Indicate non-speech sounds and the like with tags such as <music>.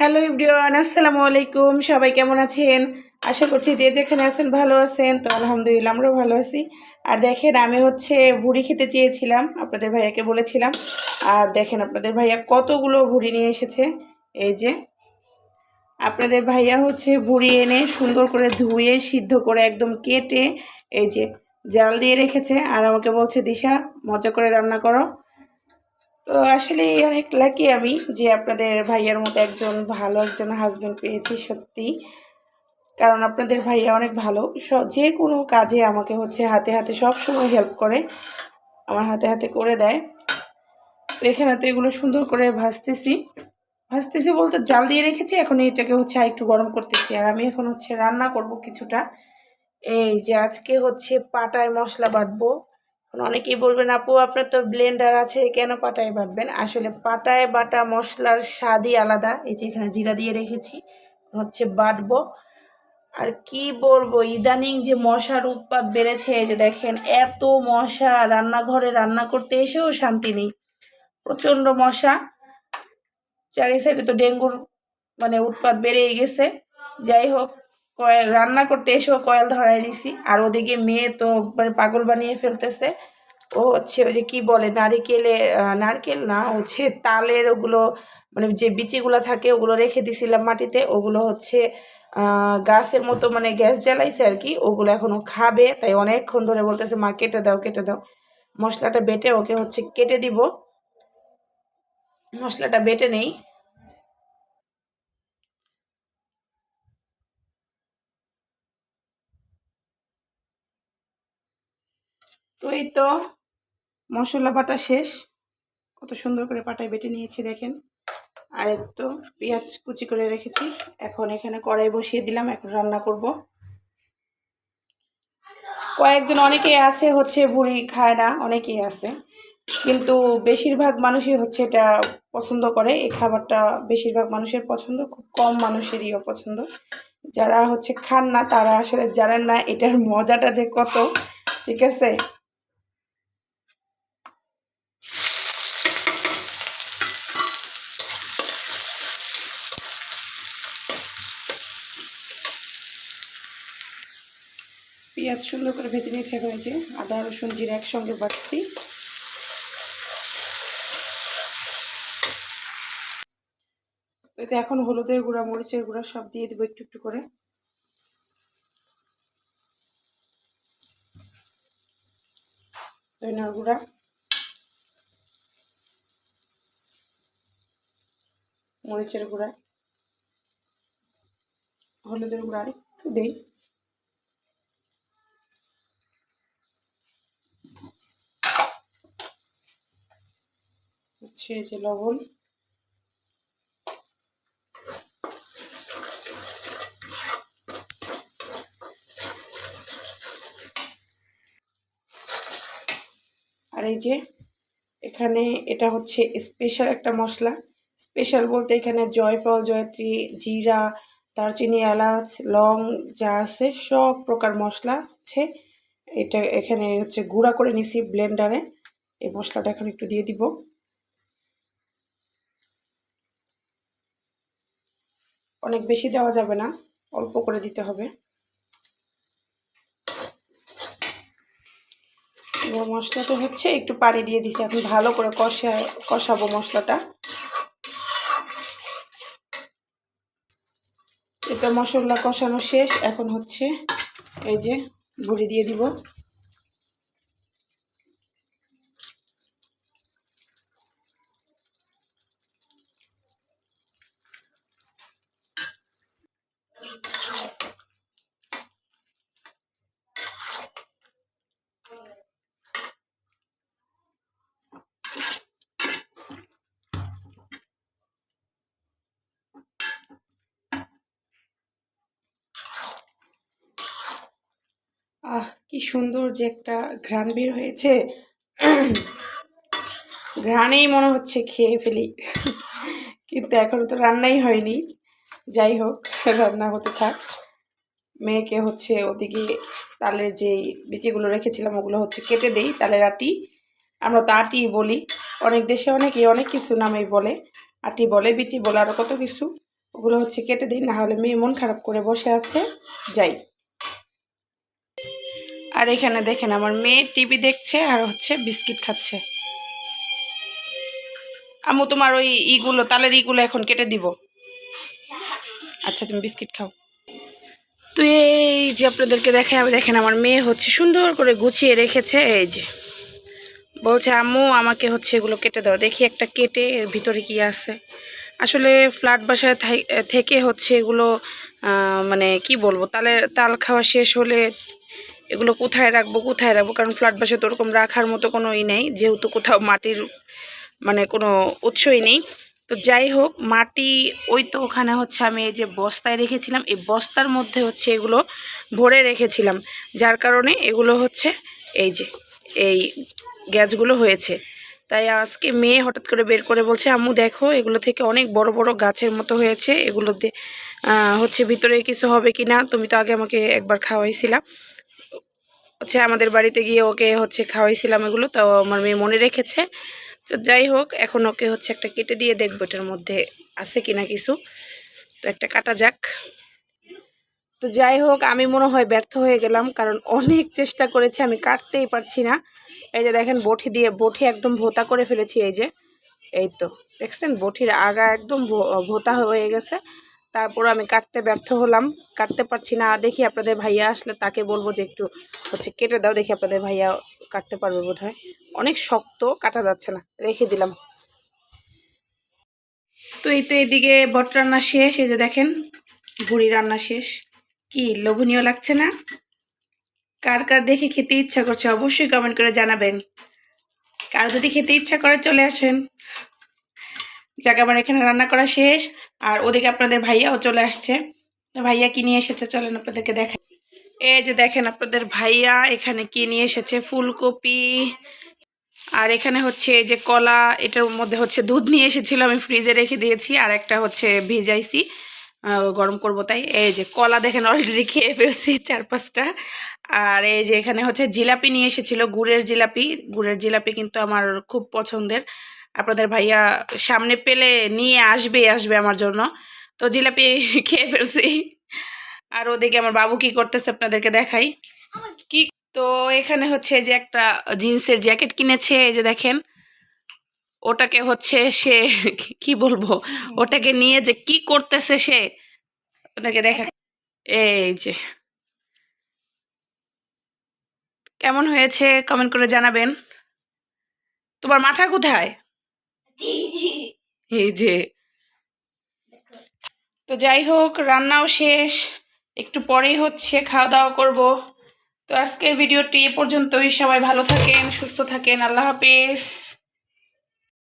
Hello everyone আসসালামু আলাইকুম। সবাই কেমন আছেন? আশা করছি যে যেখানে আছেন ভালো আছেন। তো আলহামদুলিল্লাহ আমরাও ভালো আছি। আর দেখেন, আমি হচ্ছে ভুড়ি খেতে চেয়েছিলাম, আপনাদের ভাইয়াকে বলেছিলাম। আর দেখেন, আপনাদের ভাইয়া কতগুলো ভুড়ি নিয়ে এসেছে। এই যে, আপনাদের ভাইয়া হচ্ছে ভুড়ি এনে সুন্দর করে ধুয়ে, সিদ্ধ করে একদম কেটে, এই যে, জাল দিয়ে রেখেছে। আর আমাকে বলছে, দিশা, মজা করে রান্না করো। তো আসলে অনেক লাকি আমি যে আপনাদের ভাইয়ার মতো একজন ভালো একজন হাজব্যান্ড পেয়েছি সত্যি। কারণ আপনাদের ভাইয়া অনেক ভালো। যে কোনো কাজে আমাকে হচ্ছে হাতে হাতে সব সময় হেল্প করে, আমার হাতে হাতে করে দেয়। তো এখানে তো এগুলো সুন্দর করে ভাজতেছি। ভাজতেছি বলতে জাল দিয়ে রেখেছি, এখন এটাকে হচ্ছে একটু গরম করতেছি। আর আমি এখন হচ্ছে রান্না করব কিছুটা। এই যে আজকে হচ্ছে পাটায় মশলা বাটবো। অনেকেই বলবেন, আপু, আপনার তো ব্লেন্ডার আছে, কেন পাটায় বাটবেন? আসলে পাটায় বাটা মশলার স্বাদই আলাদা। এই যে এখানে জিরা দিয়ে রেখেছি, হচ্ছে বাটবো। আর কি বলব, ইদানিং যে মশার উৎপাত বেড়েছে, এই যে দেখেন, এত মশা, রান্নাঘরে রান্না করতে এসেও শান্তি নেই। প্রচণ্ড মশা। চারি সাইডে তো ডেঙ্গুর মানে উৎপাত বেড়েই গেছে। যাই হোক কয়েল, রান্না করতে এসেও কয়েল ধরাই নিছি। আর ওদিকে মেয়ে তো একবারে পাগল বানিয়ে ফেলতেছে। ও হচ্ছে ওই যে কি বলে, নারিকেলে নারকেল না হচ্ছে তালের ওগুলো মানে যে বিচিগুলো থাকে ওগুলো রেখে দিছিলাম মাটিতে। ওগুলো হচ্ছে গাছের মতো মানে গ্যাস জ্বালাইছে আর কি, ওগুলো এখনও খাবে। তাই অনেকক্ষণ ধরে বলতেছে, মা, কেটে দাও কেটে দাও। মশলাটা বেটে ওকে হচ্ছে কেটে দিব। মশলাটা বেটে নেই। তো এই তো মশলা বাটা শেষ। কত সুন্দর করে পাটায় বেটে নিয়েছি দেখেন। আর তো পেঁয়াজ কুচি করে রেখেছি। এখন এখানে কড়াই বসিয়ে দিলাম, এখন রান্না করব। কয়েকজন অনেকেই আছে হচ্ছে বুড়ি খায় না, অনেকেই আছে। কিন্তু বেশিরভাগ মানুষই হচ্ছে এটা পছন্দ করে। এই খাবারটা বেশিরভাগ মানুষের পছন্দ, খুব কম মানুষেরই অপছন্দ যারা হচ্ছে খান না, তারা আসলে জানেন না এটার মজাটা যে কত। ঠিক আছে? পেঁয়াজ সুন্দর করে ভেজে নিয়েছে, এখন যে আদা, রসুন, জিরা একসঙ্গে বাটছি। এতে এখন হলুদের গুঁড়া, মরিচের গুঁড়া সব দিয়ে দেবো একটু একটু করে। ধনিয়ার গুঁড়া। মরিচের গুঁড়া। হলুদের গুঁড়া আর একটু দেই। হচ্ছে এই যে লবণ। আর এই যে এখানে এটা হচ্ছে স্পেশাল একটা মশলা। স্পেশাল বলতে এখানে জয়ফল, জয়ত্রী, জিরা, দারচিনি, এলাচ, লং যা আছে সব প্রকার মশলা হচ্ছে এটা এখানে হচ্ছে গুঁড়া করে নিছি ব্লেন্ডারে এই মশলাটা এখন একটু দিয়ে দিব। অনেক বেশি দেওয়া যাবে না, অল্প করে দিতে হবে। এবার মশলাটা হচ্ছে, একটু পানি দিয়ে দিছি, এখন ভালো করে কষা, কষাবো মশলাটা। এটা মশলা কষানো শেষ, এখন হচ্ছে এই যে ভুড়ি দিয়ে দিব। আহ, কি সুন্দর যে একটা ঘ্রাণ বের হয়েছে। ঘ্রাণেই মনে হচ্ছে খেয়ে ফেলি। কিন্তু এখনও তো রান্নাই হয়নি। যাই হোক, রান্না হতে থাক। মেয়েকে হচ্ছে ওদিকে তালের যে বিচিগুলো রেখেছিলাম, ওগুলো হচ্ছে কেটে দেই তালের আটি। আমরা তো আটি বলি। অনেক দেশে অনেকে অনেক কিছু নামেই বলে। আটি বলে, বিচি বলে আরও কত কিছু। ওগুলো হচ্ছে কেটে দিই, না হলে মেয়ে মন খারাপ করে বসে আছে। যাই। আর এখানে দেখেন আমার মেয়ে টিভি দেখছে আর হচ্ছে বিস্কিট খাচ্ছে। আমু তোমার ওই ইগুলো, তালের ইগুলো এখন কেটে দিব। আচ্ছা তুমি বিস্কিট খাও। তো এই যে আপনাদেরকে দেখে দেখেন আমার মেয়ে হচ্ছে সুন্দর করে গুছিয়ে রেখেছে, এই যে। বলছে, আম্মু, আমাকে হচ্ছে এগুলো কেটে দাও। দেখি একটা কেটে এর ভিতরে কি আছে। আসলে ফ্ল্যাট বাসায় থেকে হচ্ছে এগুলো মানে কি বলব, তালে, তাল খাওয়া শেষ হলে এগুলো কোথায় রাখব কোথায় রাখব? কারণ ফ্ল্যাট বাসায় তো ওরকম রাখার মতো কোনো ই নেই, যেহেতু কোথাও মাটির মানে কোনো উৎসই নেই। তো যাই হোক, মাটি ওই তো ওখানে হচ্ছে আমি এই যে বস্তায় রেখেছিলাম, এই বস্তার মধ্যে হচ্ছে এগুলো ভরে রেখেছিলাম। যার কারণে এগুলো হচ্ছে এই যে, এই গ্যাসগুলো হয়েছে। তাই আজকে মেয়ে হঠাৎ করে বের করে বলছে, আম্মু দেখো, এগুলো থেকে অনেক বড় বড় গাছের মতো হয়েছে এগুলোতে হচ্ছে ভিতরে কিছু হবে কি না তুমি তো আগে আমাকে একবার খাওয়াইছিলা। হচ্ছে আমাদের বাড়িতে গিয়ে ওকে হচ্ছে খাওয়াইছিলাম এগুলো, তো আমার মেয়ে মনে রেখেছে। তো যাই হোক, এখন ওকে হচ্ছে একটা কেটে দিয়ে দেখব এটার মধ্যে আছে কিনা কিছু। তো একটা কাটা যাক। তো যাই হোক, আমি মনে হয় ব্যর্থ হয়ে গেলাম, কারণ অনেক চেষ্টা করেছি, আমি কাটতেই পারছি না। এই যে দেখেন, বটি দিয়ে, বটি একদম ভোতা করে ফেলেছি, এই যে। এই তো, দেখছেন? বটির আগা একদম ভোতা হয়ে গেছে। তারপর আমি কাটতে ব্যর্থ হলাম। কাটতে পারছি না। দেখি আপনাদের ভাইয়া আসলে তাকে বলব যে একটু হচ্ছে কেটে দাও। দেখি আপনাদের ভাইয়া কাটতে পারবে বোধ অনেক শক্ত, কাটা যাচ্ছে না। রেখে দিলাম। তো এই তো এদিকে বট রান্না শেষ। এই যে দেখেন, ভুড়ি রান্না শেষ। কি লোভনীয় লাগছে না? কার কার দেখে খেতে ইচ্ছা করছে অবশ্যই কমেন্ট করে জানাবেন। কার যদি খেতে ইচ্ছা করে চলে আসেন যাক আমার এখানে রান্না করা শেষ। আর ওদিকে আপনাদের ভাইয়াও চলে আসছে। ভাইয়া কি নিয়ে এসেছে চলেন আপনাদেরকে দেখাই। এই যে দেখেন আপনাদের ভাইয়া এখানে কি নিয়ে এসেছে? ফুলকপি। আর এখানে হচ্ছে যে কলা, এটার মধ্যে হচ্ছে দুধ নিয়ে এসেছিল, আমি ফ্রিজে রেখে দিয়েছি। আর একটা হচ্ছে ভিজাইছি। গরম করব তাই। এই যে কলা দেখেন অলরেডি খেয়ে ফেলছি চার পাঁচটা। আর এই যে এখানে হচ্ছে জিলাপি নিয়ে এসেছিল, গুড়ের জিলাপি। গুড়ের জিলাপি কিন্তু আমার খুব পছন্দের। আপনাদের ভাইয়া সামনে পেলে নিয়ে আসবে আসবে আমার জন্য। তো জিলাপি <laughs> খেয়ে ফেলছি। আর ওদিকে আমার বাবু কি করতেছে আপনাদেরকে দেখাই। কি? তো এখানে হচ্ছে যে একটা জিন্সের জ্যাকেট কিনেছে, এই যে দেখেন। ওটাকে হচ্ছে সে <laughs> কি বলব? ওটাকে নিয়ে যে কি করতেছে সে? ওটাকে দেখা এই যে। কেমন হয়েছে? কমেন্ট করে জানাবেন। তোমার মাথা কোথায়? <laughs> এই যে। তো যাই হোক, রান্নাও শেষ। একটু পরেই হচ্ছে খাওয়া দাওয়া করব। তো আজকের ভিডিওটি এ পর্যন্তই। সবাই ভালো থাকেন, সুস্থ থাকেন। আল্লাহ হাফেজ।